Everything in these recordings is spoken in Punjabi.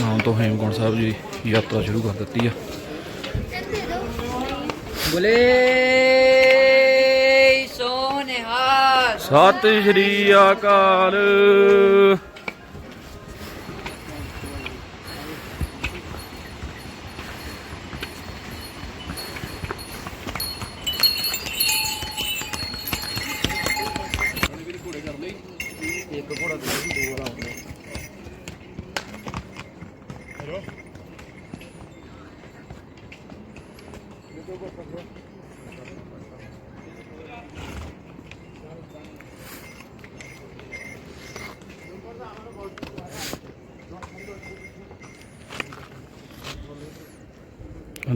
ਨਾਮ ਤੋਂ ਹੇਮਕੁੰਟ ਸਾਹਿਬ ਜੀ ਯਾਤਰਾ ਸ਼ੁਰੂ ਕਰ ਦਿੱਤੀ ਆ। ਬੋਲੇ ਸੋਨਿਹਾਲ। ਸਤਿ ਸ਼੍ਰੀ ਅਕਾਲ।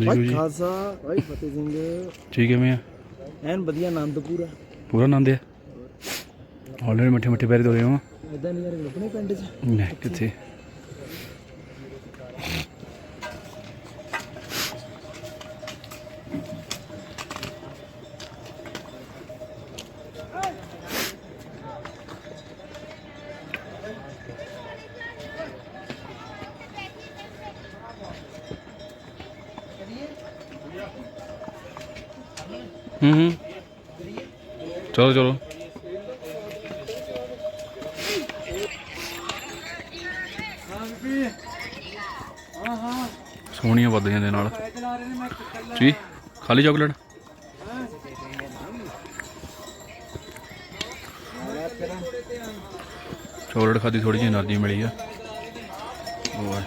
ਭਾਈ ਜੀ। ਖਾਲਸਾ ਭਾਈ ਫਤਿਹ ਸਿੰਘ। ਠੀਕ ਕਿਵੇਂ ਆ? ਐਨ ਵਧੀਆ ਆਨੰਦ ਪੂਰਾ ਪੂਰਾ ਆਨੰਦ ਆ। ਆਲਰੇਡੀ ਮਿੱਠੇ ਮਿੱਠੇ ਪੈਰੇ ਤੋਰੇ ਹਾਂ। ਇਦਾਂ ਨਹੀਂ ਯਾਰ ਲੱਭਣੇ ਪਿੰਡ 'ਚ। ਨਹੀਂ ਕਿੱਥੇ? ਹੂੰ ਹੂੰ। ਚਲੋ ਚਲੋ। ਸੋਹਣੀਆਂ ਵੱਧੀਆਂ ਦੇ ਨਾਲ। ਜੀ, ਖਾਲੀ ਚਾਕਲੇਟ ਚਾਕਲੇਟ ਖਾਦੀ ਥੋੜੀ ਜਿਹੀ એનર્ਜੀ ਮਿਲੀ ਆ। ਉਹ ਵਾਹ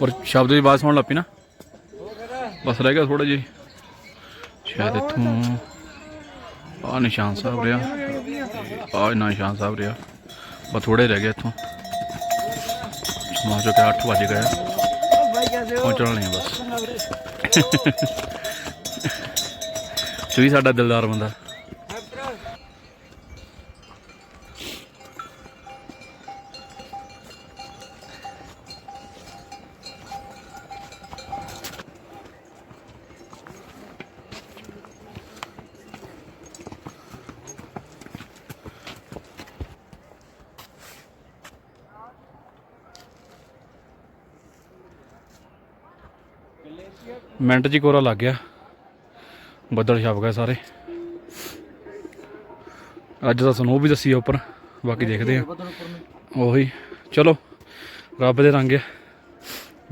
ਪਰ ਸ਼ਬਦ ਦੀ ਬਾਤ ਸੁਣਨ ਲੱਪੀ ਨਾ? ਬਸ ਰਹਿ ਗਿਆ ਥੋੜਾ ਜਿਹੀ ਸ਼ਾਇਦ ਇੱਥੋਂ ਆ ਨਿਸ਼ਾਨ ਸਾਹਿਬ ਰਿਹਾ। ਆ ਨਿਸ਼ਾਨ ਸਾਹਿਬ ਰਿਹਾ। ਬਸ ਥੋੜੇ ਰਹਿ ਗਏ ਇੱਥੋਂ। ਸਮਾਂ ਜੋ ਕਿ 8 ਵਜ ਗਏ ਆ। ਪਹੁੰਚਣ ਵਾਲੇ ਬਸ। ਚੁਈ ਸਾਡਾ ਦਿਲਦਾਰ ਬੰਦਾ। ਮਿੰਟ ਹੀ ਕੋਰਾ ਲੱਗ ਗਿਆ। ਬੱਦਲ ਛਪ ਗਏ ਸਾਰੇ। ਅੱਜ ਤਾਂ ਸਨੋ ਵੀ ਦੱਸੀ ਆ ਉੱਪਰ ਬਾਕੀ ਦੇਖਦੇ ਆ। ਉਹੀ। ਚਲੋ ਰੱਬ ਦੇ ਰੰਗ ਆ।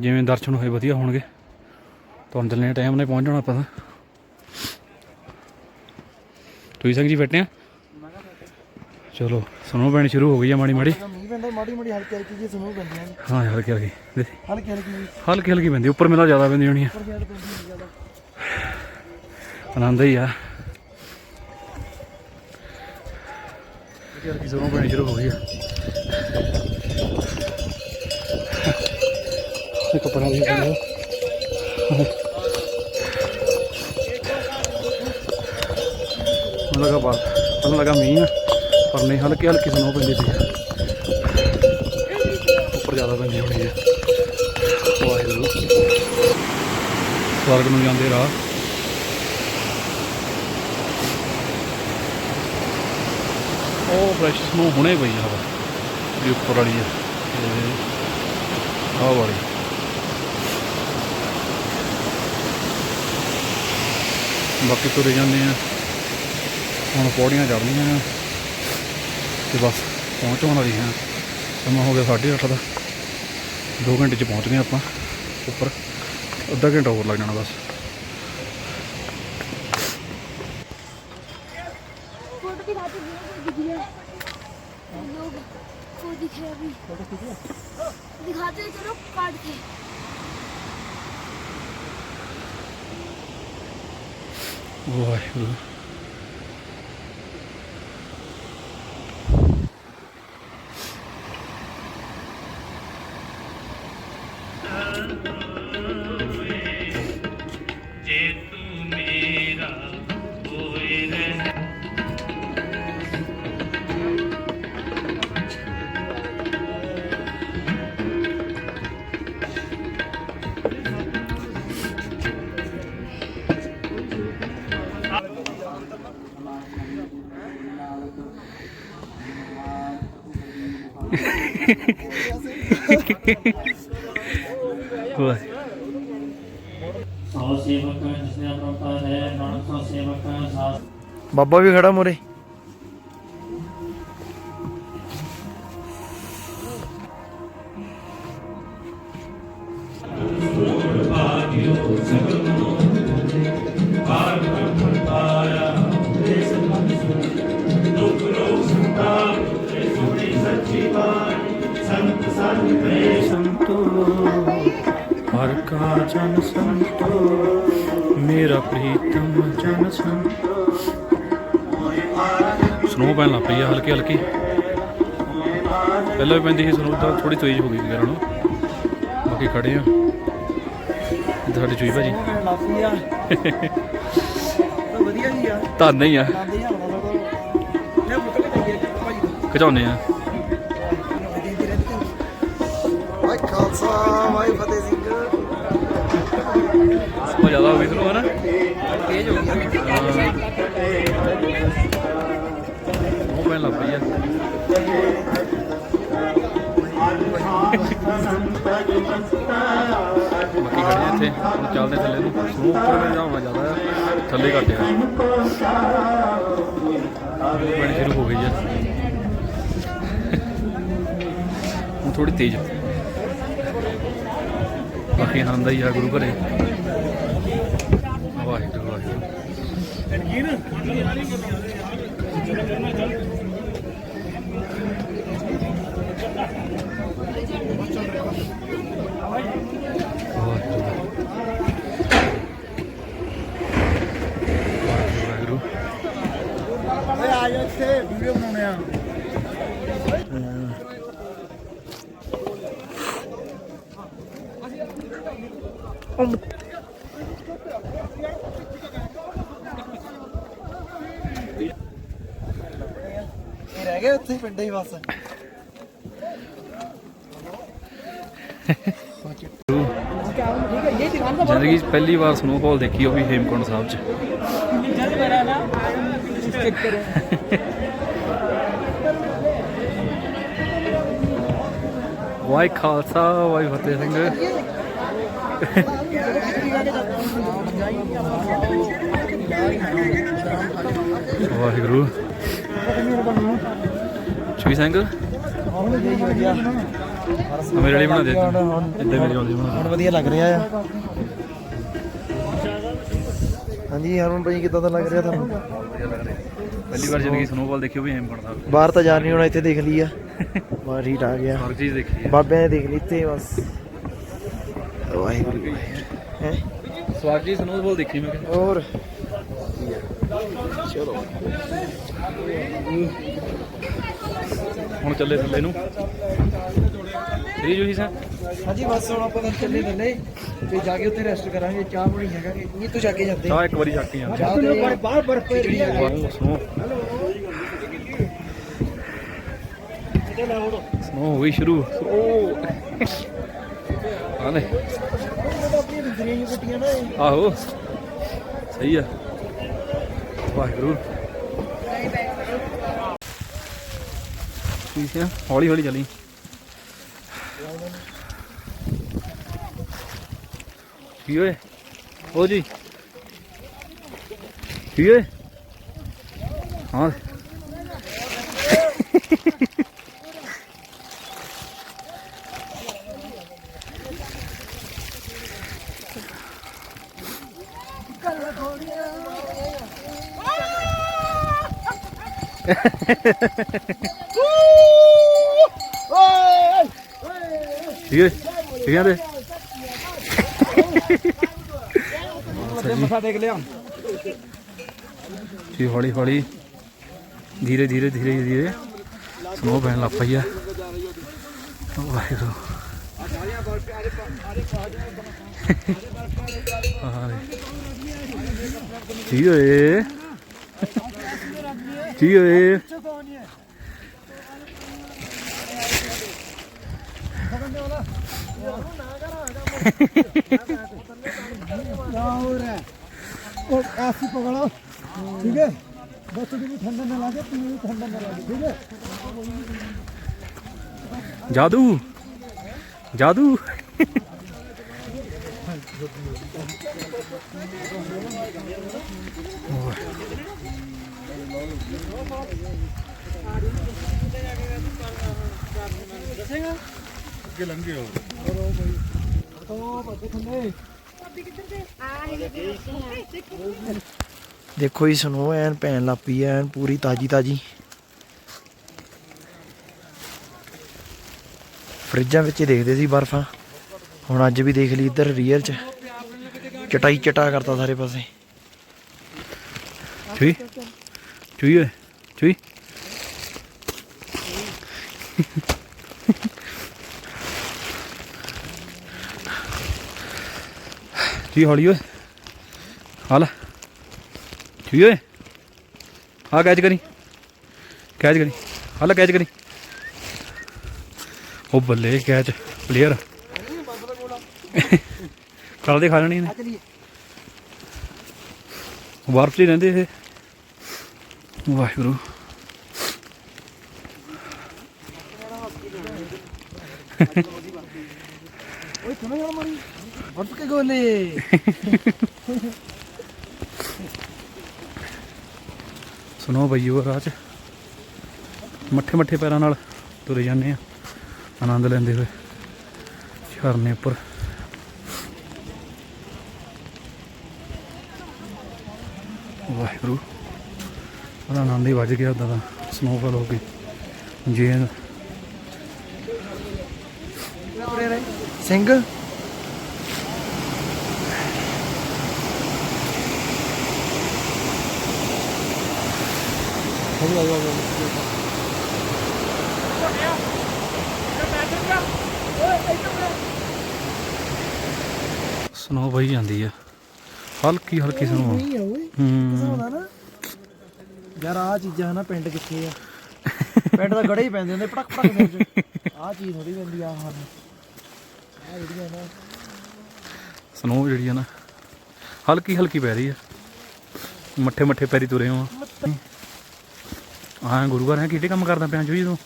ਜਿਵੇਂ ਦਰਸ਼ਨ ਹੋਏ ਵਧੀਆ ਹੋਣਗੇ। ਤੁਹਾਨੂੰ ਚੱਲਣੇ ਟਾਈਮ ਨਾਲ ਪਹੁੰਚ ਜਾਣਾ ਆਪਾਂ ਤਾਂ। ਤੁਸੀਂ ਸਿੰਘ ਜੀ ਬੈਠੇ ਆ? ਚਲੋ ਸਨੋ ਪੈਣੀ ਸ਼ੁਰੂ ਹੋ ਗਈ ਆ ਮਾੜੀ ਮਾੜੀ ਪੈਂਦਾ ਮਾੜੀ ਮਾੜੀ ਹਲਕੀ ਹਲਕੀ ਜੀ ਸੁਣੋ ਪੈਂਦੀਆਂ ਨੇ। ਹਾਂ ਹਲਕੀ ਹਲਕੀ ਦੇਖ, ਹਲਕੀ ਹਲਕੀ ਜੀ ਹਲਕੀ ਹਲਕੀ ਪੈਂਦੀ ਉੱਪਰ ਮੇਰਾ ਜ਼ਿਆਦਾ ਪੈਂਦੀ ਹੋਣੀ ਆ। ਉੱਪਰ ਜੜ ਪੈਂਦੀ ਹੈ ਜ਼ਿਆਦਾ। ਆਨੰਦ ਹੀ ਆ। ਹਲਕੀ ਸਨੋ ਪੈਣੀ ਸ਼ੁਰੂ ਹੋ ਗਈ ਆ। ਇਹ ਕਪੜਾ ਵੀ ਪੈਂਦਾ ਮੈਨੂੰ ਲੱਗਾ ਬਾਹਰ। ਮੈਨੂੰ ਲੱਗਾ ਮੀਂਹ ਆ ਪਰ ਨਹੀਂ ਹਲਕੀ ਹਲਕੀ ਸਨੋ ਪੈਂਦੀ। ਉੱਪਰ ਜ਼ਿਆਦਾ ਪੈਂਦੀ ਹੋਣੀ ਹੈ। ਵਾਹਿਗੁਰੂ। ਸਵਰਗ ਨੂੰ ਜਾਂਦੇ ਰਾਹ। ਉਹ ਫਰੈਸ਼ ਨੂੰ ਹੁਣੇ ਪਈ ਆ ਹਵਾ। ਜਿਹੜੀ ਉੱਪਰ ਵਾਲੀ ਹੈ ਆਹ ਵਾਲੀ। ਬਾਕੀ ਤੁਰੇ ਜਾਂਦੇ ਆ। ਹੁਣ ਪੌੜੀਆਂ ਚੜ੍ਹਨੀਆਂ ਆ। ਤੇ ਬਸ ਪਹੁੰਚਣ ਵਾਲੀ ਹਾਂ ਸਮਾਂ ਹੋ ਗਿਆ 8:30 ਦਾ। 2 ਘੰਟੇ ਚ ਪਹੁੰਚ ਗਏ ਆਪਾਂ ਉੱਪਰ ਅੱਧਾ ਘੰਟਾ ਹੋਰ ਲੱਗ ਜਾਣਾ ਬਸ फोटो दिखाते हैं दिख गया लोग को दिख रहा अभी दिखाते हैं चलो काट के ਵਾਹਿਗੁਰੂ ਸੋ ਸੇਵਕ ਜਿਸਨੇ ਆਪਣਾ ਹੈ ਨਾਨਕ ਸੋ ਸੇਵਕ ਸਾਸ ਬਾਬਾ ਵੀ ਖੜਾ ਮੋਰੇ ਕਾ ਜਨ ਸੰਤੋ ਮੇਰਾ ਪ੍ਰੀਤਮ ਜਨ ਸੰਤੋ। ਸਨੋ ਪੈਣ ਲੱਗ ਪਈ ਆ ਹਲਕੀ ਹਲਕੀ। ਪਹਿਲਾਂ ਵੀ ਪੈਂਦੀ ਸੀ ਸਨੋ ਤਾਂ ਥੋੜੀ ਤੇਜ਼ ਹੋ ਗਈ ਸੀ ਨੂੰ। ਬਾਕੀ ਖੜੇ ਆ। ਸਾਡੀ ਚੂਈ ਭਾਜੀ। ਤਾਂ ਵਧੀਆ ਜੀ ਆ। ਧੰਨ ਹੀ ਆ। ਤੋਂ ਖਿਚਾਉਨੇ ਆ। ਵਾਹਿ ਖਾਲਸਾ ਵਾਹਿ ਫਤਿਹ ਉਹ ਜ਼ਿਆਦਾ ਹੋ ਗਈ ਸਨੋ ਹਨਾ? ਤੇਜ਼ ਹੋ ਗਈ ਉਹ ਪੈਣ ਲੱਗ ਪਈ ਆ ਬਾਕੀ ਖੜੇ ਇੱਥੇ ਹੁਣ ਚੱਲਦੇ ਥੱਲੇ ਨੂੰ। ਸਨੋ ਉੱਪਰ ਨੂੰ ਜਾਣਾ ਜ਼ਿਆਦਾ ਥੱਲੇ ਘੱਟ ਆ। ਪੈਣੀ ਸ਼ੁਰੂ ਹੋ ਗਈ ਆ। ਹੁਣ ਥੋੜੀ ਤੇਜ਼। ਬਾਕੀ ਆਨੰਦ ਹੀ ਆ ਗੁਰੂ ਘਰੇ ਵਾਹਿਗੁਰੂ ਵਾਹਿਗੁਰੂ ਵਾਹਿਗੁਰੂ ਓਏ ਆ ਜਾ ਇੱਥੇ ਵੀਡੀਓ ਬਣਾਉਣੇ ਆ ਇਹ ਰਹਿ ਗਏ ਉੱਥੇ ਪਿੰਡੇ ਹੀ ਬਸ। ਜ਼ਿੰਦਗੀ 'ਚ ਪਹਿਲੀ ਵਾਰ ਸਨੋਫਾਲ ਦੇਖੀ ਉਹ ਵੀ ਹੇਮਕੁੰਡ ਸਾਹਿਬ 'ਚ। ਵਾਹਿ ਖਾਲਸਾ, ਵਾਹਿ ਫਤਿਹ ਸਿੰਘ। ਵਾਹਿਗੁਰੂ। ਚੁਈ ਸਿੰਘ? ਮੇਰੇ ਲਈ ਬਣਾ ਦੇ ਤੂੰ ਇੱਦਾਂ ਮੇਰੇ ਵਾਲੀ ਬਣਾ ਹੁਣ ਵਧੀਆ ਲੱਗ ਰਿਹਾ ਆ। ਹਾਂਜੀ ਹਰਮਨ ਭਾਈ ਕਿੱਦਾਂ ਦਾ ਲੱਗ ਰਿਹਾ ਤੁਹਾਨੂੰ? ਪਹਿਲੀ ਵਾਰ ਜ਼ਿੰਦਗੀ ਸਨੋਫਾਲ ਦੇਖੀ ਉਹ ਵੀ ਹੇਮਕੁੰਡ ਸਾਹਿਬ ਬਾਹਰ ਤਾਂ ਜਾ ਨਹੀਂ ਹੋਣਾ ਇੱਥੇ ਦੇਖ ਲਈ ਆ। ਬਾਹਰ ਠੀਕ ਆ ਗਿਆ। ਹਰ ਚੀਜ਼ ਦੇਖੀ ਹੈ ਬਾਬਿਆਂ ਨੇ ਦੇਖ ਲਈ ਇੱਥੇ ਬਸ। ਵਾਹਿਗੁਰੂ ਹੈ? ਸਵਾਗ ਜੀ ਸਨੋਫਾਲ ਦੇਖੀ ਮੈਂ। ਹੋਰ? ਚਲੋ ਹੁਣ ਚੱਲੇ ਥੱਲੇ ਨੂੰ। ਸਹੀ ਜੂਹੀ ਸਾ ਹਾਂਜੀ ਬਸ ਹੁਣ ਆਪਾਂ ਤਾਂ ਚੱਲੇ ਥੱਲੇ। ਤੇ ਜਾ ਕੇ ਉੱਥੇ ਰੈਸਟ ਕਰਾਂਗੇ। ਚਾਹ ਪਾਣੀ ਹੈਗਾ ਕਿ ਇਹ ਤੋਂ ਜਾ ਕੇ ਜਾਂਦੇ। ਚਾਹ ਇੱਕ ਵਾਰੀ ਛੱਕ ਕੇ ਜਾਂਦੇ ਚਾਹ ਤੇ ਬਾਹਰ ਬਰਫ ਪਈ ਰਹੀ ਹੈ। ਵਾਹ ਸਨੋ ਸਨੋ ਹੋ ਗਈ ਸ਼ੁਰੂ। ਓ ਆਨੇ। ਆਹੋ। ਸਹੀ ਆ। ਵਾਹਿਗੁਰੂ। ਠੀਕ ਹੈ ਹੌਲੀ ਹੌਲੀ ਚੱਲੀ। ਕੀ ਹੋਏ ਉਹ ਜੀ। ਕੀ ਹੋਏ ਹਾਂ। ਕੀ ਠੀਕ ਕੀ ਕਹਿੰਦੇ ਮੱਥਾ ਟੇਕ ਲਿਆ ਜੀ ਹੌਲੀ ਹੌਲੀ ਧੀਰੇ ਧੀਰੇ ਧੀਰੇ ਧੀਰੇ ਸਨੋ ਪੈਣ ਲੱਗ ਪਈ ਆ। ਵਾਹਿਗੁਰੂ। ਹਾਂ ਜੀ ਓਏ ਜੀ ਓਏ ਹੋਰ ਹੈ ਉਹ ਐਸੀ ਪਕੜੋ ਠੀਕ ਹੈ ਬਸ ਤੁਸੀਂ ਵੀ ਠੰਡਾ ਨਾ ਲੱਗੇ ਤੂੰ ਵੀ ਠੰਡਾ ਨਾ ਲੱਗੇ ਹੈ ਜਾਦੂ ਜਾਦੂ ਦੇਖੋ ਜੀ ਸਨੋ ਐਨ ਪੈਣ ਲੱਪੀ ਐਨ ਪੂਰੀ ਤਾਜੀ ਤਾਜੀ। ਫਰਿੱਜਾਂ ਵਿੱਚ ਦੇਖਦੇ ਸੀ ਬਰਫਾਂ। ਹੁਣ ਅੱਜ ਵੀ ਦੇਖ ਲਈ ਇੱਧਰ ਰੀਅਲ ਚ। ਚਟਾਈ ਚਟਾ ਕਰਤਾ ਸਾਰੇ ਪਾਸੇ। ਚੁਈ ਚੁਈ ਓਏ ਚੁਈ ਚੁਈ ਹੌਲੀ ਓਏ ਹਾਲ ਚੁਈ ਓਏ ਆ ਕੈਚ ਕਰੀ ਕੈਚ ਕਰੀ ਹਾਲ ਕੈਚ ਕਰੀ ਉਹ ਬੱਲੇ ਕੈਚ ਪਲੇਅਰ ਕੱਲ ਦੇ ਖਾ ਲੈਣੀ ਨੇ ਬਰਫ 'ਚ ਹੀ ਰਹਿੰਦੇ ਇਹ ਵਾਹਿਗੁਰੂ। ਓਏ ਸੁਣੋ ਯਾਰ ਮਾਰੀ ਬਰਫ ਕੇ ਗੋਲੇ ਸੁਣੋ ਬਈਓ ਰਾਹ 'ਚ। ਮੱਠੇ ਮੱਠੇ ਪੈਰਾਂ ਨਾਲ ਤੁਰੇ ਜਾਂਦੇ ਆ। ਆਨੰਦ ਲੈਂਦੇ ਹੋਏ। ਝਰਨੇ ਉੱਪਰ। ਵਾਹਿਗੁਰੂ। ਉਹਦਾ ਆਨੰਦ ਹੀ ਵੱਜ ਗਿਆ ਉਦਾਂ ਦਾ ਸਨੋਫਾਲ ਹੋ ਗਈ। ਜੇ ਸਿੰਘ ਸਨੋ ਵਹੀ ਜਾਂਦੀ ਆ। ਹਲਕੀ ਹਲਕੀ ਸਨੋ ਹੂੰ। ਯਾਰ ਆ ਚੀਜ਼ਾਂ ਨਾ ਪਿੰਡ ਕਿੱਥੇ ਆ? ਪਿੰਡ ਦਾ ਗੜੇ ਹੀ ਪੈਂਦੇ ਹੁੰਦੇ ਪਟਕ ਪਟਕ ਚ ਆ ਚੀਜ਼ ਥੋੜੀ ਪੈਂਦੀ ਆ ਹਨ। ਆ ਜਿਹੜੀਆਂ ਨਾ। ਸਨੋ ਜਿਹੜੀ ਆ ਨਾ ਹਲਕੀ ਹਲਕੀ ਪੈ ਰਹੀ ਆ। ਮੱਠੇ ਮੱਠੇ ਪੈਰੀ ਤੁਰੇ ਹੋ ਆ। ਗੁਰੂ ਘਰ ਹੈ ਕਿਹੜੇ ਕੰਮ ਕਰਦਾ ਪਿਆ ਚੂਈ ਤੂੰ?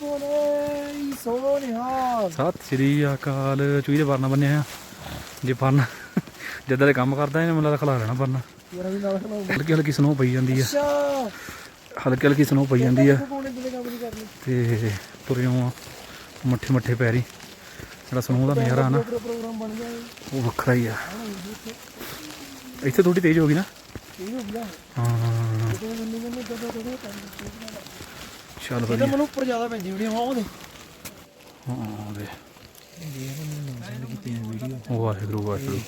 ਸਤਿ ਸ੍ਰੀ ਅਕਾਲ। ਚੂਈ ਦੇ ਪਰਨਾ ਬੰਨਿਆ ਆ। ਜੇ ਪਰਨਾ ਜਿੱਦਾਂ ਦੇ ਕੰਮ ਕਰਦਾ ਇਹਨੇ ਮੈਨੂੰ ਲੱਗਦਾ ਖਲਾ ਲੈਣਾ ਖਲਾਉ ਹਲਕੀ ਹਲਕੀ ਸਨੋ ਪਈ ਜਾਂਦੀ ਆ। ਹਲਕੀ ਹਲਕੀ ਸਨੋ ਪਈ ਜਾਂਦੀ ਆ। ਤੇ ਤੁਰੇ ਹੋ ਮੱਠੇ ਮੱਠੇ ਪੈਰੀ। ਜਿਹੜਾ ਸਨੋ ਦਾ ਨਜ਼ਾਰਾ ਆ ਨਾ ਉਹ ਵੱਖਰਾ ਹੀ ਆ। ਇੱਥੇ ਥੋੜੀ ਤੇਜ਼ ਹੋ ਗਈ ਨਾ? ਹੋ ਚੱਲ ਵਧੀਆ। ਮੈਨੂੰ ਉੱਪਰ ਜ਼ਿਆਦਾ ਪੈਂਦੀ ਹੁੰਦੀ ਹਾਂ ਉਹਦੇ ਹਾਂ ਦੇ ਵਾਹਿਗੁਰੂ ਵਾਹਿਗੁਰੂ।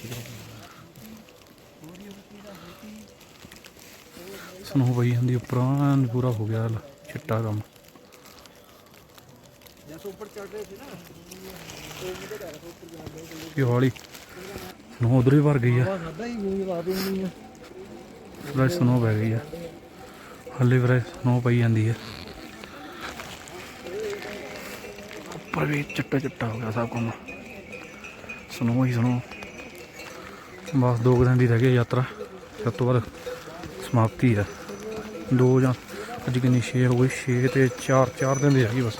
ਸਨੋ ਪਈ ਜਾਂਦੀ ਉੱਪਰਾਂ ਐਨ ਪੂਰਾ ਹੋ ਗਿਆ ਚਿੱਟਾ ਕੰਮ। ਇਹ ਹੌਲੀ। ਸਨੋ ਉਧਰ ਹੀ ਭਰ ਗਈ ਆ। ਖਾਦਾ ਪੂਰਾ ਸਨੋ ਪੈ ਗਈ ਆ। ਹੱਲੇ ਵੀਰੇ ਸਨੋ ਪਈ ਜਾਂਦੀ ਆ। ਉੱਪਰ ਵੀ ਚਿੱਟਾ ਚਿੱਟਾ ਹੋ ਗਿਆ ਸਭ ਕੰਮ। ਸਨੋ ਹੀ ਸਨੋ। ਬਸ ਦੋ ਕੁ ਦਿਨ ਦੀ ਰਹਿ ਗਈ ਯਾਤਰਾ। ਸਭ ਤੋਂ ਬਾਅਦ ਸਮਾਪਤੀ ਆ। ਦੋ ਜਾਂ ਅੱਜ ਕਿੰਨੀ 6 ਹੋ ਗਈ 6 ਤੇ 4 4 ਦਿਨ ਦੀ ਰਹਿ ਗਈ ਬਸ।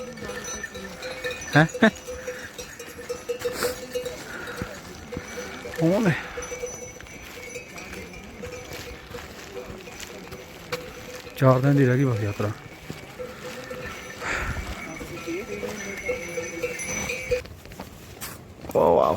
ਹੈ? ਉਹਨੇ ਚਾਰ ਦਿਨ ਦੀ ਰਹਿ ਗਈ ਬਸ ਯਾਤਰਾ। ਵਾਹ ਵਾਹ।